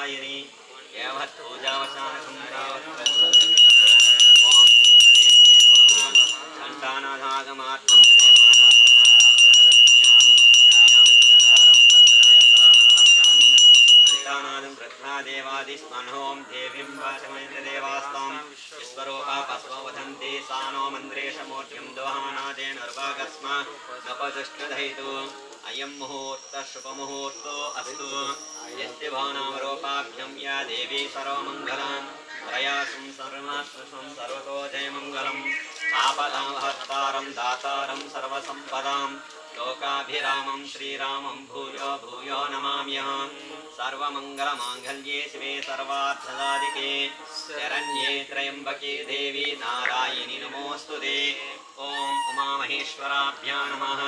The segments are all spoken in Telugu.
తారాయణి ఏవత్ పూజావసాన सर्वमङ्गलां प्रयासं सर्वस्वं सर्वतो जयमङ्गलम्। आपदामहत्तारं दातारं सर्वसम्पदां लोकाभिरामं श्रीरामं भूयो भूयो नमाम्यहम् सर्वमङ्गलमाङ्गल्ये शिवे सर्वार्थसाधिके। शरण्ये त्र्यम्बके देवी नारायणि नमोऽस्तु ते। ॐ उमामहेश्वराभ्या नमः।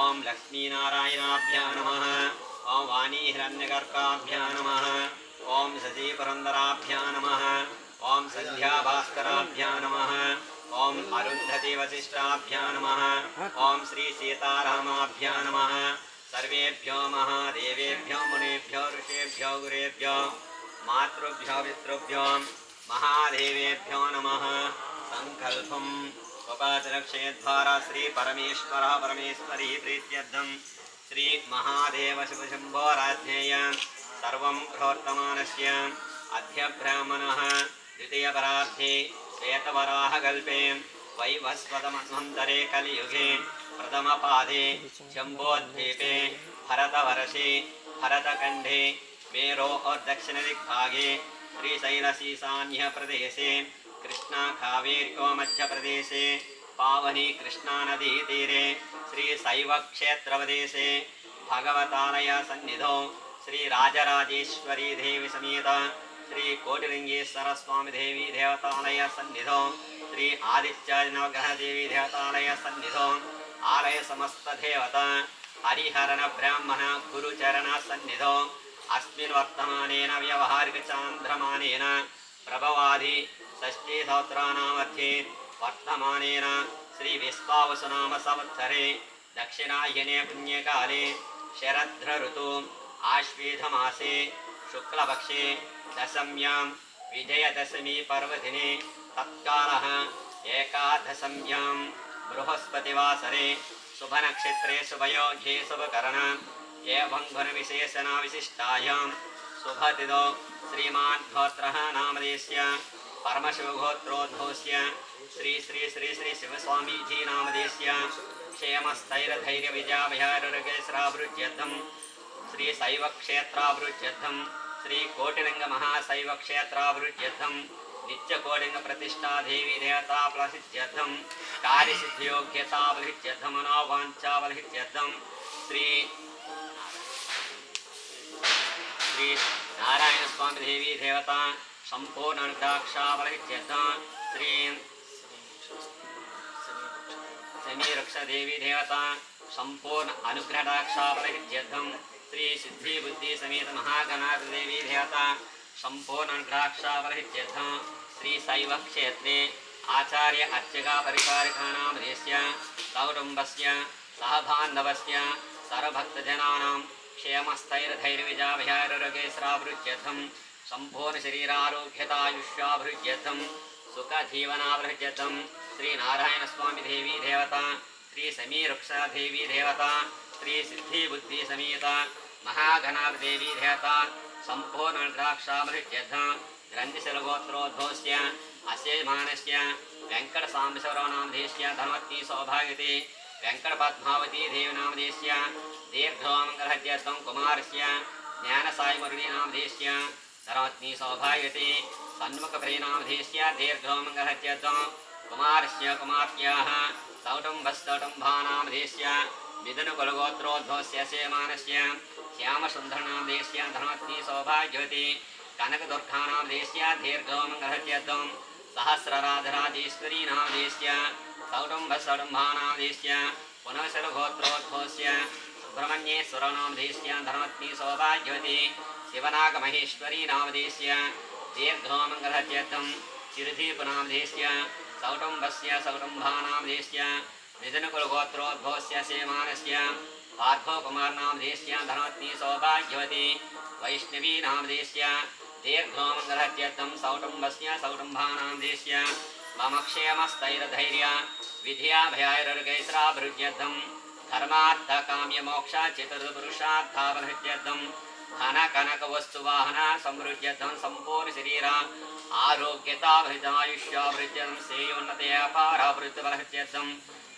ॐ लक्ष्मीनारायणाभ्या नमः। ॐ वाणीहिरण्यगर्काभ्या नमः ॐ शशीपुरन्दराभ्या नमः। ॐ सन्ध्याभास्कराभ्या नमः। ॐ अरुन्धति वसिष्ठाभ्या नमः। ॐ श्रीसीतारामाभ्या नमः। सर्वेभ्यो महादेवेभ्यो, मुनेभ्यो, ऋषेभ्यो, गुरेभ्यो, मातृभ्यो, पितृभ्यो, महादेवेभ्यो नमः। सङ्कल्पम् उपाचरक्षेद्वारा श्रीपरमेश्वरः, परमेश्वरी प्रीत्यर्थं श्रीमहादेव शिवशम्भोराज्ञेय सर्वं प्रवर्तमानस्य अध्यब्राह्मणः द्वितीयपरार्थे श्वेतवराहकल्पे वैवस्वतमन्वन्तरे कलियुगे प्रथमपादे शम्भोद्वीपे भरतवर्षे भरतखण्डे मेरो दक्षिणदिग्भागे श्रीशैलशीसान्यप्रदेशे कृष्णाखावेर्यो मध्यप्रदेशे पावनी कृष्णानदीतीरे श्रीशैवक्षेत्रप्रदेशे శ్రీ రాజరాజేశ్వరీ దేవి సమేత శ్రీ కోటిలింగేశ్వర స్వామి దేవి దేవతాలయ సన్నిధో శ్రీ ఆదిత్యాది నవగ్రహ దేవి దేవతాలయ సన్నిధో ఆలయ సమస్త దేవత హరిహరణ బ్రాహ్మణ గురుచరణ సన్నిధో అస్మిన్ వర్తమానేన వ్యవహారిక చాంద్రమానేన ప్రభవాది షష్ఠీ సహస్రానామధ్యే వర్తమానేన శ్రీ విశ్వావసునామ సంవత్సరే దక్షిణాయనే పుణ్యకాలే శరద్ర ఋతు आश्वेधमासे शुक्लपक्षे दशम्यां विजयदशमी पर्वदिने तत्कालः एकादशम्यां बृहस्पतिवासरे शुभनक्षत्रे शुभयोगे शुभकरण एवं गुणविशेषणाविशिष्टायां शुभतिथौ श्रीमान् गोत्रः नामदेस्य परमशिवगोत्रोद्भवस्य श्री श्री श्री श्री शिवस्वामीजी శ్రీ శైవ శ్రీ కోటిరంగ మహాశైవ క్షేత్రాభివృద్ధ్యర్థం నిత్యకోటింగ ప్రతిష్టాదేవీ ప్రతిష్టా దేవీ దేవతా ప్రసిద్ధ్యర్థం కార్యసిద్ధియోగ్యతా బలిహిత్యర్థం శ్రీ శ్రీ నారాయణ స్వామి దేవీ దేవత సంపూర్ణ అనుగ్రాక్షాబలిహిత్యర్థ శ్రీ శమీరక్ష దేవీ దేవత సంపూర్ణ అనుగ్రహడాక్షాబలిహిత్యర్థం श्री सिद्धि बुद्धि समेत महागणाथ देवी देवता संपूर्ण अनुग्रहाक्षापरित्यर्थ श्री शैव क्षेत्रे, आचार्य अर्चका परिचारिकाणां देश्य कौटुम्बस्य सहबान्धवस्य सर्वभक्तजनानां क्षेमस्थैर्धैर्विजाभ्यारोग्यैस्रावृत्यर्थं सम्पूर्णशरीरारोग्यतायुष्याभृत्यर्थं सुखजीवनाभृत्यर्थं श्रीनारायणस्वामिदेवी देवता श्रीसमीरुक्षादेवी देवता, श्रीसिद्धिबुद्धिसमेता महाघनादेवी धेतान् सम्पूर्णद्राक्षामृत्यधान् ग्रन्थिशिलगोत्रोद्भवस्य असेमानस्य वेङ्कटसाम्बिशवरनामधेश्य धनवत्ती सौभाग्यते, वेङ्कटपद्मावती देवनामधेश्य, दीर्घमङ्गलहत्यर्थं कुमारस्य ज्ञानसायिमुरळीनामधेश्य धनवत्नी सौभाग्यते, सन्मुखप्रियनामधेश्य दीर्घमङ्गलहत्यर्थं कुमारस्य कुमार्त्याः सौटुम्भस्तौटुम्भानामधेश्य विदनुकुलगोत्रोद्भवस्य श्यामसुन्दराणां देश्या धनवत्नी सौभाग्यवती। कनकदुर्गाणां देश्या दीर्घमङ्गलत्यद्वं सहस्रराधराजेश्वरीणां देश्य सौडुम्भसडुम्भानां देश्य पुनःसरगोत्रोद्भोस्य सुब्रह्मण्येश्वराणां देश्य धनवत्नी सौभाग्यवती। शिवनागमहेश्वरीणां देश्य दीर्घमङ्गलत्यद्वं चिरुधीपनां देश्य सौटुम्बस्य सौटुम्भानां देश्य निजनकुलगोत्रोद्भवस्य सेमानस्य भार्गव कुमार नाम सौभाग्यवती वैष्णवी नाम देश्या दीर्घोमंगलहत्यर्थम सौटुंबस्य सौटुंभानाम देश्या मम क्षेमस्तैरधैर्य विधियाभयाैरर्गैस्राभृज्यर्थम धर्मार्थकाम्यमोक्षाचितपुरुषार्थावनहत्यर्थम ಘನ ಕನಕ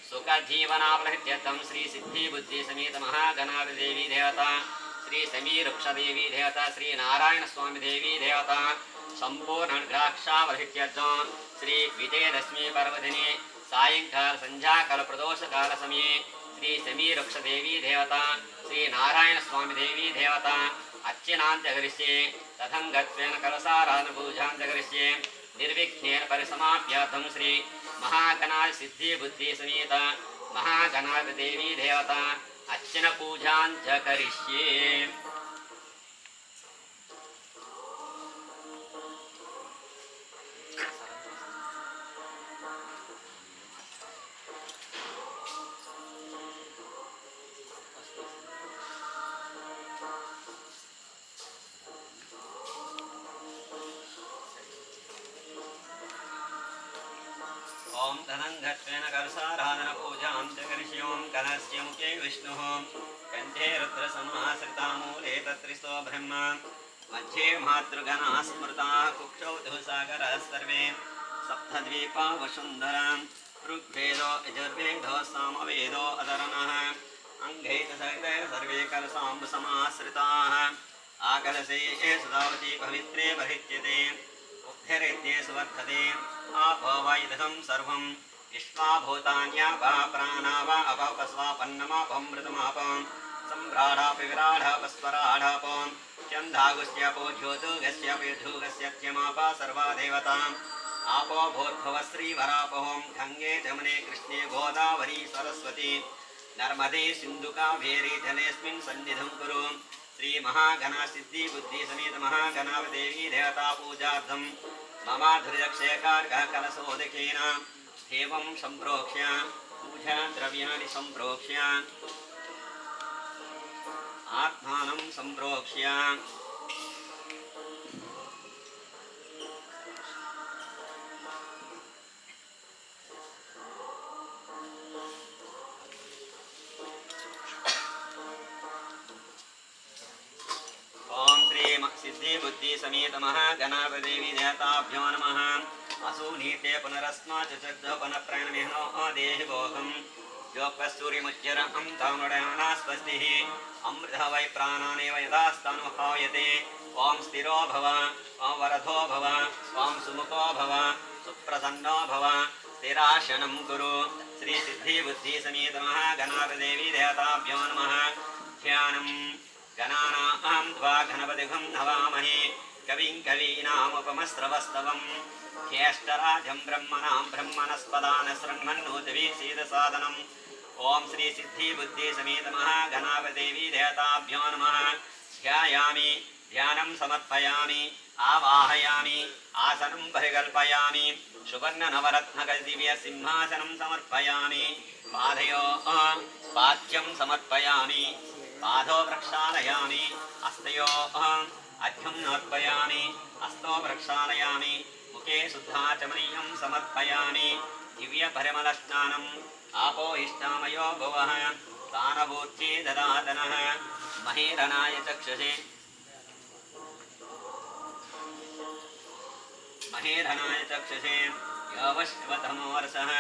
श्रेयोन्नतयापाराभृत्यबलहृत्यर्थं सुखजीवनाबलहृत्यर्थं श्रीसिद्धिबुद्धिसमेतमहागणादेवी देवता श्री समीरुक्षदेवी देवता श्री नारायणस्वामी देवी देवता संपूर्ण द्राक्षावहित्यर्थं श्री विजयदशमी पर्वदिने सायंकाल संध्याकाल प्रदोष काल समये श्री समीरुक्षदेवी देवता श्री नारायणस्वामी देवी देवता अर्चनान्त्यगरिष्ये तथङ्गत्वेन कलसाराधनपूजान्त्यगरिष्ये निर्विघ्नेन परिसमाप्यार्थं श्री महागणाय सिद्धि बुद्धि समेत महागणाग देवी देवता अर्चन पूजा च करिष्ये। धनङ्घत्वेन कलसाराधनपूजान्त्यकरिष्यों कलस्य मुखे विष्णुः। कण्ठे रुद्रसंहासृतामूले तत्रिस्तो ब्रह्म। मध्ये मातृगणाः स्मृताः कुक्षौ दुःसागरः सर्वे सप्तद्वीपा वसुन्धरां, ऋग्वेदो, यजुर्वेदो, सामवेदो अदरणः अङ्गैतसहितैः सर्वे कलसाम्बुसमाश्रिताः। आकलसे सुधावती पवित्रे बहित्यते उद्धरित्ये सुवर्धते। आपो विश्वा भूतान्या वा प्राणा वा अपपस्वापन्नमापमृतमाप सम्भ्राढापि विराढापस्वराढाप चन्धागुस्यापो ज्योतिर्गस्यापयधूगस्यत्यमापा सर्वा देवताम् आपो भूर्भुवः श्रीवरापहों गङ्गे जमुने कृष्णे गोदावरी सरस्वती। नर्मदे सिन्धुकावेरी जलेऽस्मिन् सन्निधं कुरु श्रीमहाघनासिद्धिबुद्धिसमेतमहाघनावदेवी देवतापूजार्थं ममाधुर्यक्षेकार्घः कलशोदकेन एवं सम्प्रोक्ष्य पूजाद्रव्याणि सम्प्रोक्ष्य आत्मानं ॐ श्रीं सिद्धिबुद्धिसमेत महागणापदेवी देवताभ्यो नमः। असूनीते पुनरस्मात् चतुर्धोपनप्राणमेहनो देहि भोगम् योगस्तूरिमुच्चरहं तानुडयाना स्वस्तिः अमृतः वै प्राणानेव यदास्तानुभाव्यते ॐ स्थिरो भव ॐ वरधो भव ॐ सुमुखो भव सुप्रसन्नो भव स्थिराशनं कुरु श्रीसिद्धिबुद्धिसमेत महागणापदेवी కవిం కవీనాముపమస్రవస్తవం. జ్యేష్టరాజం బ్రహ్మణాం బ్రహ్మణస్పదాన శృణ్మన్నోదవీ సీదసాదనం ఓం శ్రీ సిద్ధి బుద్ధి సమేత మహాగణాపదేవీ దేవతాభ్యో నమ. ధ్యాయామి ధ్యానం సమర్పయామి ఆవాహయామి ఆసనం పరికల్పయామి సువర్ణనవరత్నకదివ్య సింహాసనం సమర్పయామి పాదయో పాద్యం సమర్పయామి పాదో ప్రక్షాళయామి హస్తయో అర్ఘ్యం నోర్పయామి అస్తో ప్రక్షాళయామి ముఖే శుద్ధాచమనీయం సమర్పయామి దివ్య పరిమళస్నానం आपो इष्टामयो भुव तानभूत्ये दधातन महीरणाय चक्षुषे। महीरणाय चक्षुषे योवश्वतमोऽर्षः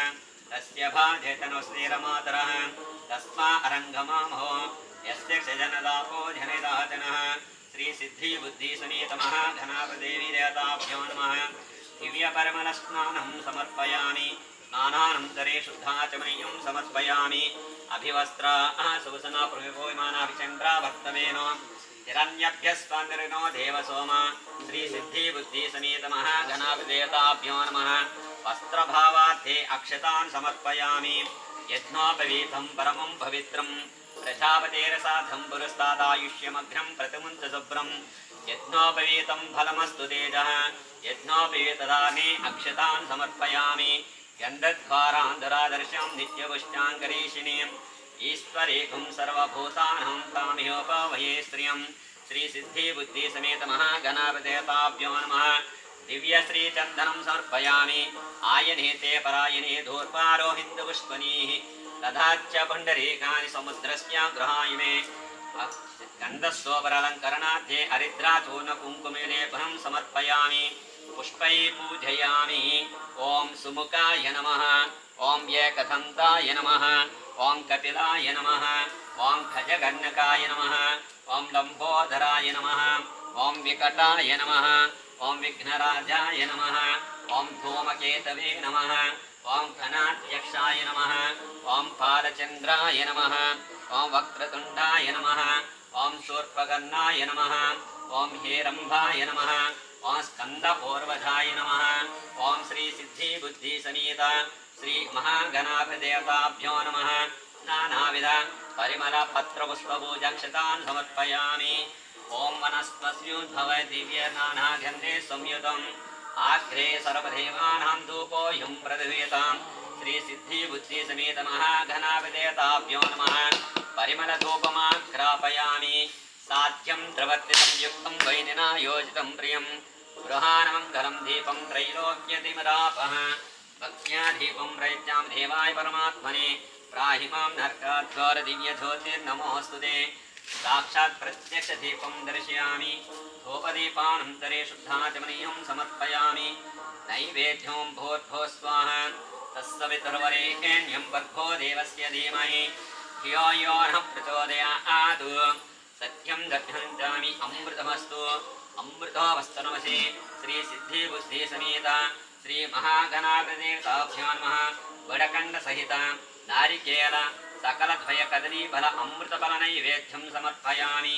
तस्य बाधेतनुस्ते रमातरः तस्मा यस्य क्षजनदापो जनिदातनः। जनिदाचनः श्रीसिद्धिबुद्धिसमेतमः घनापदेवी देवताभ्यो नमः दिव्यपरमलस्नानं समर्पयामि स्नानानन्तरे शुद्धाचमनीयं समर्पयामि। अभिवस्त्रा सुवसना प्रविभूयमानाभिचन्द्रा भक्तमेनो हिरण्यभ्यस्वानिर्नो देवसोम। श्रीसिद्धिबुद्धिसमेतमः नमः। वस्त्रभावार्थे अक्षतान् समर्पयामि। यज्ञोपवीतं परमं पवित्रं प्रजापतेरसाधं पुरस्तादायुष्यमघ्नं प्रतिमुञ्च शुभ्रं यज्ञोपवीतं फलमस्तु तेजः। यज्ञोपवीतदाने अक्षतान् समर्पयामि। गन्धद्वारान्तरादर्शं नित्यपुष्टाङ्करीषिणीम् ईश्वरेकं सर्वभूतानां तामिहोपवये स्त्रियं। श्रीसिद्धिबुद्धिसमेतमहागणापदेवताभ्यो नमः। दिव्यश्रीचन्दनं समर्पयामि। आयने ते परायणे దదాచ్చ పండరీకాని సముద్రస్యాం గృహాయిమే గంధశోభరలంకరణార్థే హరిద్రాచూర్ణ కుంకుమే లేపనం సమర్పయామి పుష్పై పూజయామి ఓం సుముఖాయ నమ ఓం ఏకదంతాయ నమ ఓం కపిలాయ నమ ఓం ఖజగర్ణకాయ నమ ఓం లంబోధరాయ నమ ఓం వికటాయ నమ ఓం విఘ్నరాజాయ నమ ఓం ధూమకేతవే నమ ओम घनाट्यक्षाय नमः, ओम फालचंद्राय नमः, ओम वक्रतुंडाय नमः, ओम सूर्पगन्नाय नमः, ओम हेरंभाय नमः, ओम स्कंदपूर्वधाय नमः, ओम श्री सिद्धि बुद्धि समेत, श्री महागणाभदेवताभ्यो नमः। नानाविध परिमलपत्रपुष्पपूजाक्षतान् समर्पयामि। दिव्य वनस्पस्युद्भव दिव्यनानागन्धे संयुतम्। आग्रे सर्वदेवानां धूपोऽयं प्रदीयताम् श्रीसिद्धिबुद्धिसमेत महाघनाविदेवताभ्यो नमः। परिमलधूपमाघ्रापयामि। साध्यं द्रवत्तिसंयुक्तं वैदिना योजितं प्रियं। गृहानमङ्गलं दीपं त्रैलोक्यतिमदापः। भक्त्या दीपं देवाय परमात्मने। प्राहि माँ नर्काद्वारदिव्यज्योतिर्नमोऽस्तु ते। साक्षात् प्रत्यक्षदीपं दर्शयामि। धूपदीपानन्तरे शुद्धाचमनीयं समर्पयामि नैवेद्यों भूर्भो स्वाहा तस्सवितुर्वरेण्यं वर्गो देवस्य धीमहि धियो यो नः प्रचोदयात् सत्यं दग्धञ्जामि अमृतमस्तु अमृतोऽवस्तनमसि श्रीसिद्धिबुद्धिसमेत श्रीमहागणाप्रदेवताभ्यो नमः वडकण्डसहित नारिकेल सकलद्वयकदलीफल अमृतफलनैवेद्यं समर्पयामि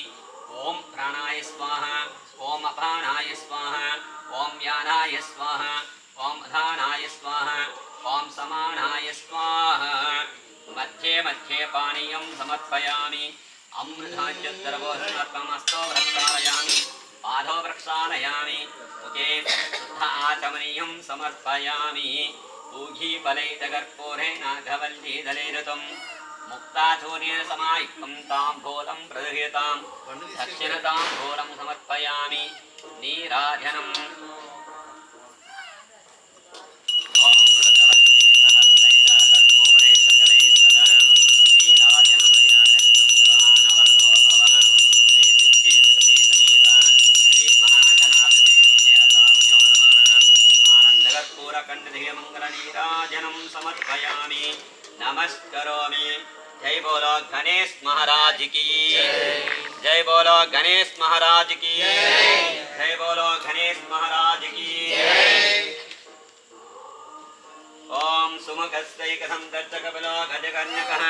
ॐ प्राणाय स्वाहा, ओम अपानाय स्वाहा, ओम यानाय स्वाहा, ओम धानाय स्वाहा ॐ समानाय स्वाहा। मध्ये मध्ये पानीयं समर्पयामि। अमृताञ्जद्रवो समर्पमस्तो प्रक्षालयामि पादो मुखे शुद्ध आचमनीयं समर्पयामि। मुक्ताचूर्यसमायुक्तं तां भोजं प्रदृह्यतां दक्षिणतां भोजं समर्पयामि। नीराधनम् गणेश महाराज की जय बोलो गणेश महाराज की जय बोलो गणेश महाराज की ॐ सुमुखस्यैकथं दर्शकपिलो गजकन्यकः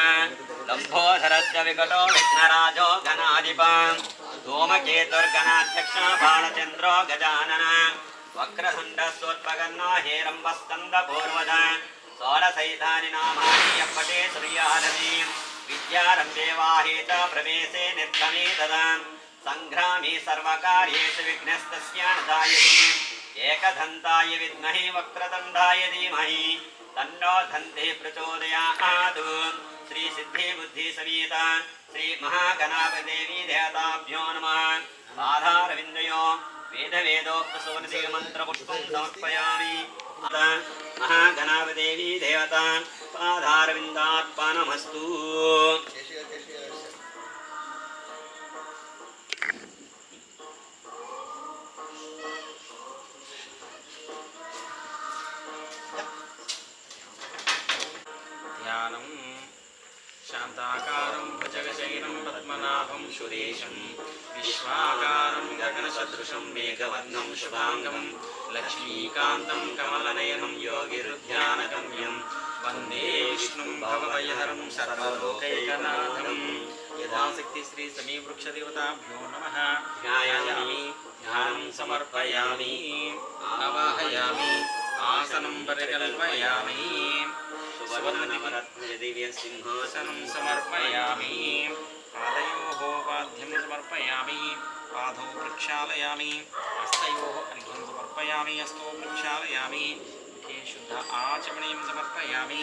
लम्भोधरस्य विकटो विघ्नराजो गणाधिपं धूमकेतुर्गणाध्यक्ष बालचन्द्रो गजानन वक्रखण्डस्वोत्पगन्नो हेरम्बस्कन्दपूर्वज षोडशैतानि नामानि यपटे श्रियादमी विद्यारम्भे वाहे च प्रवेशे निर्गमे तदा सङ्ग्रामे सर्वकार्येषु विघ्नस्तस्य न जायते विद्महे वक्रदण्डाय धीमहि। तन्नो दन्ते प्रचोदयात्। श्रीसिद्धिबुद्धिसमेत श्रीमहागणापदेवी देवताभ्यो नमः। पादारविन्दयो वेदवेदोक्तसुवर्णिमन्त्रपुष्पं समर्पयामि। మహాగణాపదేవి దేవత పాదారవిందార్పణమస్తు. ధ్యానం శాంతాకారం భుజగశైలం పద్మనాభం సురేశం విశ్వాకారం గగనసదృశం మేఘవర్ణం శుభాంగమం लक्ष्मीकान्तं कमलनयनं योगिरुध्यानगम्यं वन्दे विष्णुं भवभयहरं सर्वलोकैकनाथं यथाशक्ति श्रीसमीवृक्षदेवताभ्यो नमः ध्यायामि ध्यानं समर्पयामि आवाहयामि आसनं परिकल्पयामि सुवर्णनवरत्नदिव्यसिंहासनं आसनं समर्पयामि पादयोः पाद्यं समर्पयामि पादौ प्रक्षालयामि, हस्तयोः अर्घ्यं समर्पयामि, हस्तौ प्रक्षालयामि मुखे शुद्ध आचमनीं समर्पयामि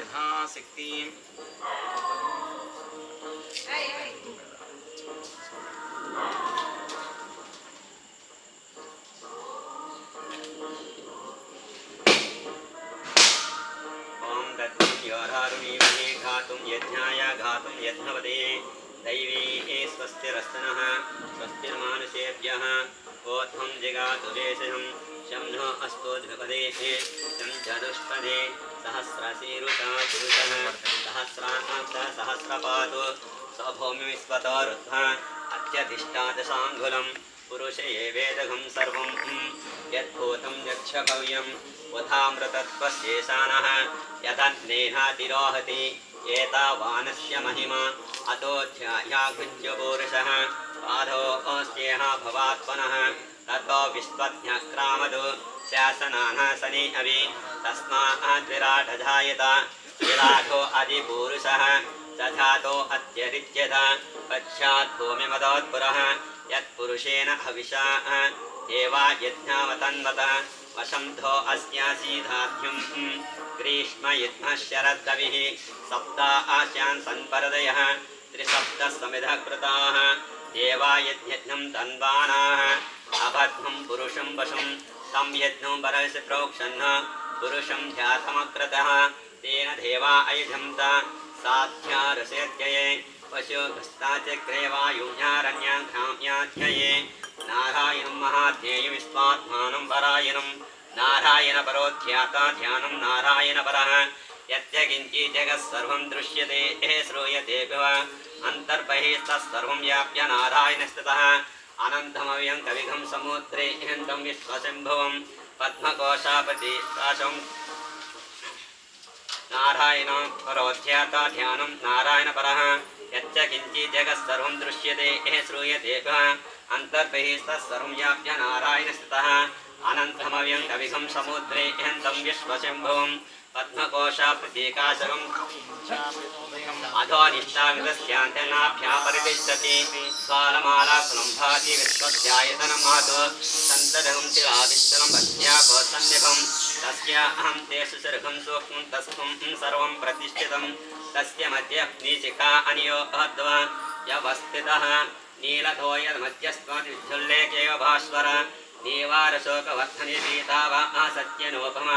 यथाशक्ति घातुं यज्ञाय घातुं यज्ञवते दैवी स्वस्तिरस्तनः स्वस्तिर्मानुषेभ्यः ओध्वं जगातु देशं, शं नो अस्तु ध्रुपदेशे शं चतुष्पदे सहस्रशीरुता पुरुषः सहस्रात् सहस्रपातु स्वभौमिस्वतो रुद्धा अत्यधिष्ठादशाङ्गुलं पुरुष एवेदघं यद्भूतं यच्छ कव्यं वथामृतत्वस्येशानः यतन्नेहातिरोहति एतावानस्य महिमा अतोऽध्यायाभुज्यपूरुषः पादोऽस्येह भवात्मनः ततो विश्वज्ञक्रामदु शासनाः सनि अवि तस्माद्विराटजायत विराटो अधिपूरुषः। दधातो अत्यरिच्यत पश्चात् भूमिमदोत्पुरः। यत्पुरुषेण हविषा। देवा यज्ञावतन्वत वसन्तो अस्यासीधाध्युम् ग्रीष्मयुध्मः शरद्रविः सप्ता आस्यान् सन्परदयः त्रिसप्तः समिधः कृताः देवा यज्ञं तन्वानाः। अभद्मं पुरुषं वशं। तं यज्ञं परसि प्रोक्षन् पुरुषं ध्यातमकृतः। तेन देवा अयुधन्त साध्यारसेत्यये। पशुभस्ताचक्रे वायुण्यारण्याघ्राम्याध्यये నారాయణం మహాధ్యేయ విశ్వాత్మానం పరాయణం నారాయణ పరోధ్యాత ధ్యానం నారాయణ పర యత్యకించి జగత్సర్వం దృశ్యతే ఏ శ్రూయతే అంతర్బహిస్తర్వం వ్యాప్య నారాయణ స్థిత అనంతమవ్యం కవిఘం సముద్రే హంతం విశ్వశంభవం పద్మకోశాపతి కాశం నారాయణ పరోధ్యాత ధ్యానం నారాయణపర యచ్చ కించి జగత్సర్వం దృశ్యతే శ్రూయతే अन्तर्बहिस्तत्सर्वव्याप्य नारायणस्थितः अनन्तमव्यङ्गविघं समुद्रे इहन्तं विश्वशम्भुं पद्मकोशाप्रतीकाशकम् अधोनिष्ठाविदस्यान्तनाभ्यापरितिष्ठति स्वालमालाकुलं भाति विश्वस्यायतनं मातु सन्तदहं शिवाविश्वलं भक्त्याको तस्य अहं तेषु सर्गं सूक्ष्मं तस्त्वं सर्वं प्रतिष्ठितं तस्य मध्ये अग्निशिखा अनियो अध्वा यवस्थितः నీలతోయ మధ్యస్వాతిల్లేకేవ భాస్వర నీవారశోకవర్ధని సీతా వా సత్యనోపమ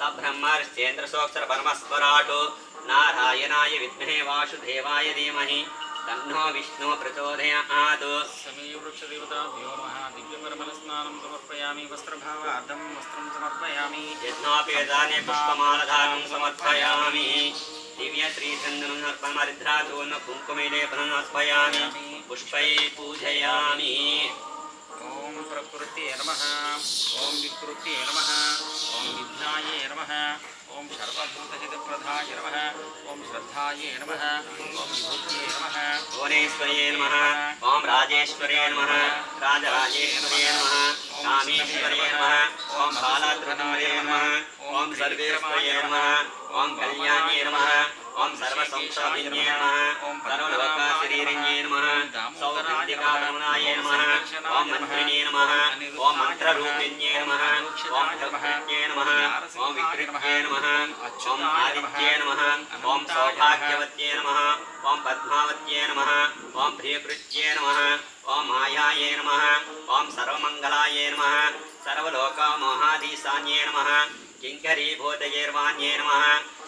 సబ్రహ్మర్షేంద్రసోక్షర పరమస్వరాటు నారాయణాయ విద్మహే వాసుదేవాయ ధీమహి తన్నో విష్ణు ప్రచోదయాత్ సమీ వృక్షదేవతా భ్యో మహా దివ్యపరమలస్నానం సమర్పయామి వస్త్రభావార్థం వస్త్రం సమర్పయామి యజ్ఞాపేదానే పుష్పమాలధానం సమర్పయామి దివ్య శ్రీచందనం అర్పణమరిద్రాచూర్ణ కుంకుమిలేపనం అర్పయామి पुष्पै पूजयामि ॐ प्रकृते नमः ॐ विकृते नमः ॐ विघ्नाय नमः ॐ सर्वभूतहितप्रदाय नमः ॐ श्रद्धाय नमः ॐ विभूत्यै नमः। भुवनेश्वर्ये नमः ॐ राजेश्वर्ये नमः राजराजेश्वर्ये नमः कामेश्वर्ये नमः ॐ बालात्रिपुरे नमः ॐ सर्वेश्वर्ये नमः ॐ कल्याण्ये नमः ఓం సర్వసంసాదిన్యే నమః ఓం సర్వలోకాశరీరిణ్యే నమః సౌరాధికారమణాయ నమః ఓం మంత్రిణే నమః ఓం మంత్రరూపిణ్యే నమః ఓం కల్పజ్ఞే నమః ఓం వికృత్యే నమః ఓం ఆదిత్యే నమః ఓం సౌభాగ్యవత్యే నమః ఓం పద్మావత్యే నమః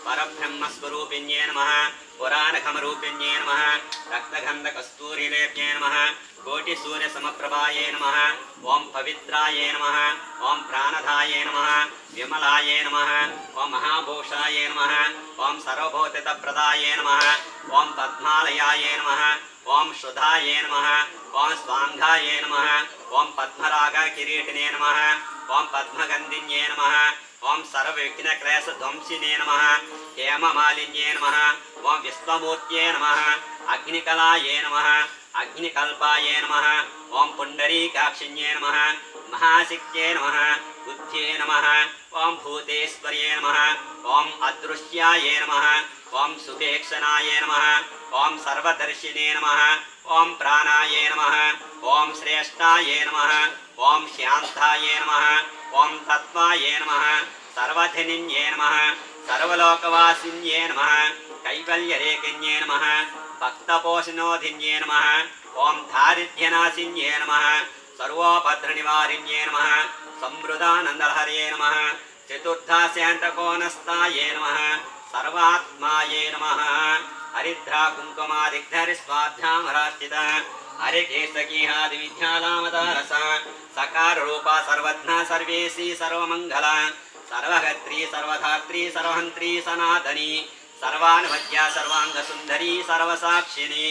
పరబ్రహ్మస్వరూపిణ్యే నమ పురాణఖమరూపిణ్యే నమ రక్తగంధకస్తూరిలేభ్యే నమ కోటి సూర్య సమప్రభాయే నమ ఓం పవిత్రాయే నమ ఓం ప్రాణధాయే నమ విమలాయే నమ ఓం మహాభూషాయే నమ ఓం సర్వభౌతితప్రదాయే నమ ఓం పద్మాలయాయే నమ ఓం శుధాయే నమ ఓం స్వాంఘాయే నమ ఓం పద్మరాగ నమ ఓం పద్మగంధిన్యే నమ ఓం సర్వవిఘ్న క్లేశ ధ్వంసినే నమ హేమమాలిన్యే నమ ఓం విశ్వమూర్త్యే నమ అగ్నికళాయే నమ అగ్నికల్పాయే నమ ఓం పుండరీకాక్షిణ్యే నమ మహాశక్త్యే నమ బుద్ధ్యే నమ ఓం భూతేశ్వర్యే నమ ఓం అదృశ్యాయే నమ ఓం సుఖేక్షణాయే నమ ఓం సర్వదర్శినే నమ ఓం ప్రాణాయే నమ ఓం శ్రేష్టాయే నమ ఓం శాంతాయే నమ ఓం తత్వాయే నమ. సర్వధనిన్యే నమ. సర్వలోకవాసిన్యే నమ. కైవల్యరేకన్యే నమ. భక్తపోషణోధిన్యే నమ. ఓం దారిద్ర్యనాశిన్యే నమ. సర్వోపద్రనివారిణ్యే నమ. సమృదానందహరే నమ. చతుర్థాశాంతకోనస్థాయే నమ. సర్వాత్మాయే నమ. హరిద్రా కుంకుమాదిగ్ధరి స్వాధ్యామరార్చిత హరికేశకీహాది విద్యాలామదారస సకార రూప సర్వజ్ఞ సర్వేసి సర్వమంగళ సర్వహత్రి సర్వధాత్రి సర్వహంత్రి సనాతని సర్వానుమత్య సర్వాంగసుందరి సర్వసాక్షిని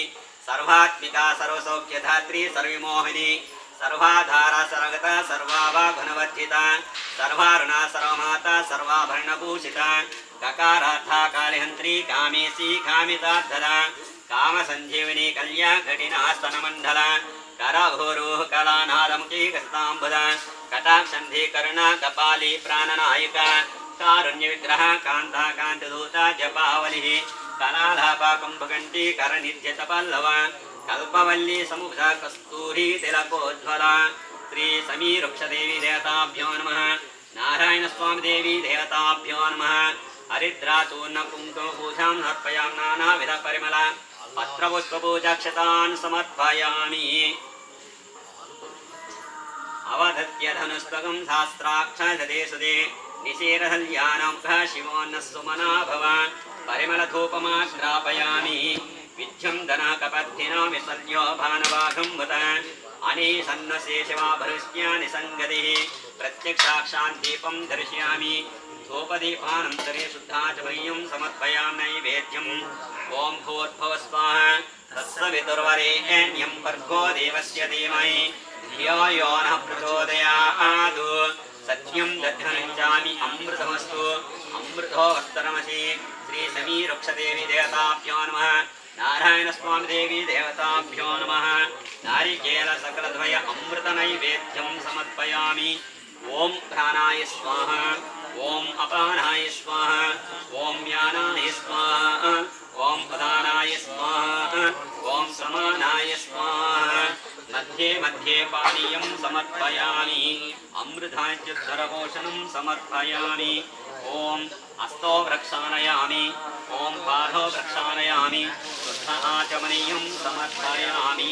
సర్వాత్మిక సర్వసౌఖ్యధాత్రి సర్విమోహిని సర్వాధార సర్వగత సర్వాభాగుణవర్జిత సర్వారుణ సర్వమాత సర్వాభరణభూషిత కకారార్థ కాళిహంత్రి కామేశి కామితార్థద కామ సంజీవిని కళ్యా కఠినాస్తనమండల కరఘోరు కళానాదముఖీ కస్తాంబుద కటాక్షంధి కరుణ కపాలి ప్రాణనాయిక కారుణ్య విగ్రహ కాంత కాంతదూత జపావలి కళాలాప కుంభకంటి కరనిధ్యత పల్లవ కల్పవల్లి సముఖ కస్తూరి తిలకోజ్వల శ్రీ సమీరుక్షదేవి దేవతాభ్యో నమ నారాయణ స్వామి దేవి దేవతాభ్యో శాస్త్రాక్షదే సుదే నిశేరహల్యానం శివోన్న సుమనా భవ పరిమళధూపమాగ్రాపయామి విద్యం ధనకపద్ధినా విసల్యో భానవాఘం వత అనీసన్నశేషవాభరుష్యాని సంగతి ప్రత్యక్షాక్షాన్ దీపం దర్శయామి ధూపదీపానంతరే శుద్ధాచమయ్యం సమర్పయాం నైవేద్యం ఓం భూర్భువ స్వాహ తత్సవితుర్వరేణ్యం భర్గో దేవస్య ధీమహి ధియో యో నః ప్రచోదయాత్ సత్యం దధ్యనుంచామి అమృతమస్తు. అమృతో వస్తరమసి శ్రీ సమీరుక్షదేవి దేవతాభ్యో నమ. నారాయణ స్వామి దేవి దేవతాభ్యో నమ. నారికేల సకలద్వయ అమృత నైవేద్యం సమర్పయామి. ఓం ప్రాణాయ స్వాహ. ఓం అపానాయ స్వాహ. ఓం యానాయ స్వాహ. ఓం मध्ये मध्ये पानीयं समर्पयामि अमृताज्युद्धरभूषणं समर्पयामि ॐ हस्तो प्रक्षालयामि ॐ पादौ प्रक्षालयामि शुद्ध आचमनीयं समर्पयामि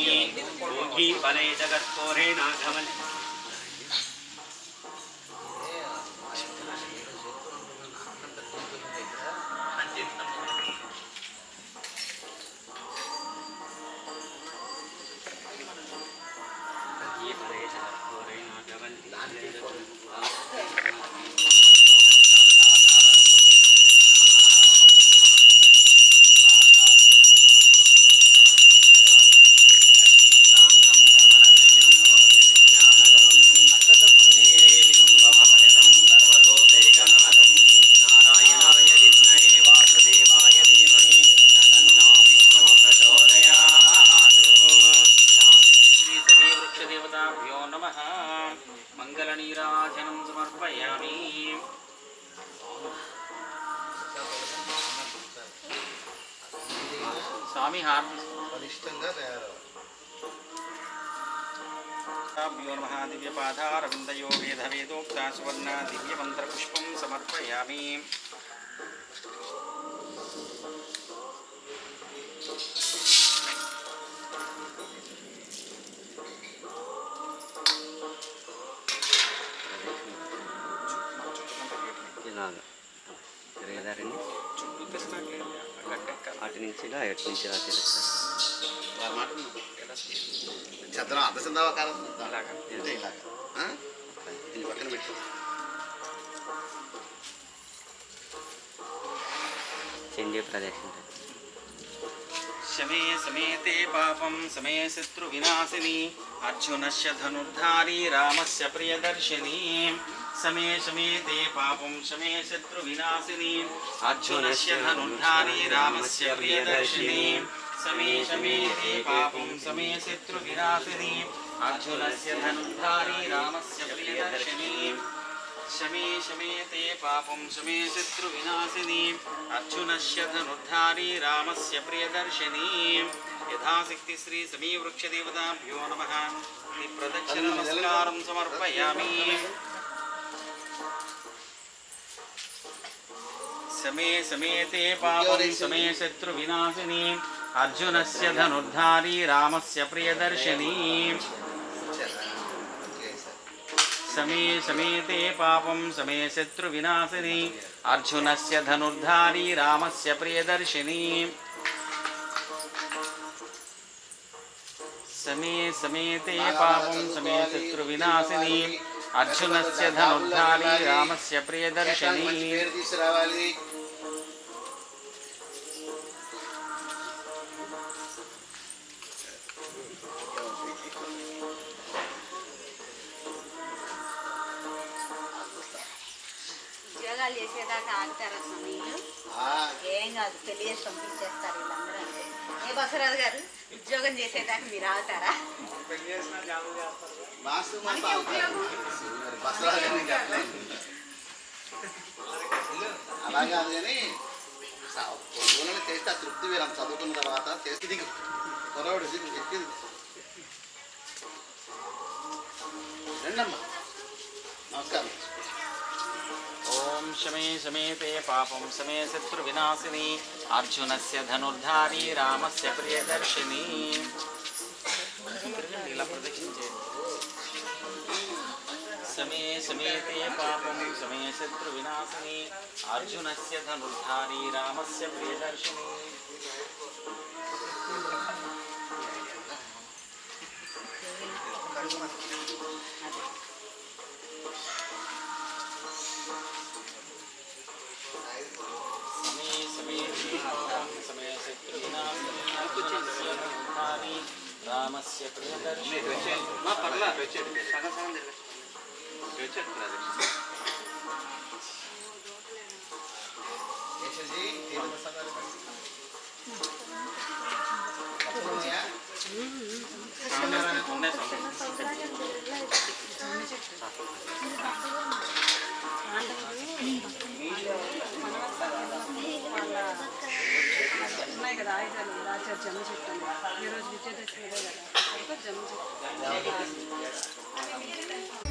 योगी फले जगत्कोरे नागमल् తిరగదారండి? అటు నుంచి ఇలా ఎటు నుంచి ఇలా తిరుగుతారు? అంత చందావకారం దీన్ని పక్కన పెట్టు. చెందే ప్రదేశం శమే పాపం సమే శత్రు వినాశిని. అర్జునస్య ధనుర్ధారి రామస్య ప్రియదర్శిని. समे समेते पापं समे शत्रुविनाशिनी अर्जुनस्य धनुर्धारी रामस्य प्रियदर्शिनी। समे समेते पापं समे शत्रुविनाशिनी अर्जुनस्य धनुर्धारी रामस्य प्रियदर्शिनी। शमे शमे ते पापं शमे शत्रुविनाशिनी अर्जुनस्य धनुर्धारी रामस्य प्रियदर्शिनी। यथाशक्ति श्री समी वृक्षदेवताभ्यो नमः। प्रदक्षिणनमस्कारं समर्पयामि। समे समे ते पापं समे शत्रुविनाशिनी अर्जुनस्य धनुर्धारी रामस्य प्रियदर्शिनी समे समेते पापं समे शत्रुविनाशिनी अर्जुनस्य धनुर्धारी रामस्य प्रियदर्शिनी समे समेते पापं समे शत्रुविनाशिनी अर्जुनस्य धनुर्धारी रामस्य प्रियदर्शिनी ఏం కాదు పెళ్ళి చేసి పంపించేస్తారు వీళ్ళందరూ అంతే. ఏ బసరాజు గారు ఉద్యోగం చేసేదాకా మీరు ఆగుతారా? మాస్క్ మనకే ఉపయోగం. అలా కాదు కానీ పొద్దున చేస్తే ఆ తృప్తి వేరం. చదువుకున్న తర్వాత చేసి దిగు త్వరవాడు దిగు ఎక్కి దిగు. నమస్కారం. शमे शमेते पापं समे शत्रुविनाशिनी अर्जुनस्य धनुर्धारी रामस्य प्रियदर्शिनी समे समेते पापं समे शत्रुविनाशिनी अर्जुनस्य धनुर्धारी रामस्य Priyadarshini Thank you. ma si è preso per Ma parla, Recep. Sana sana derler. Recep birader. Geçeceği, diğer masalara bak. Kapatın ya. Kameranın ne sanırım? Sana sana derler. ఉన్నాయి కదా ఆయుధాలు. రాశారు జమ్మ చెట్టు ఈరోజు విజయదశమి కదా. జమ్మ చెట్టు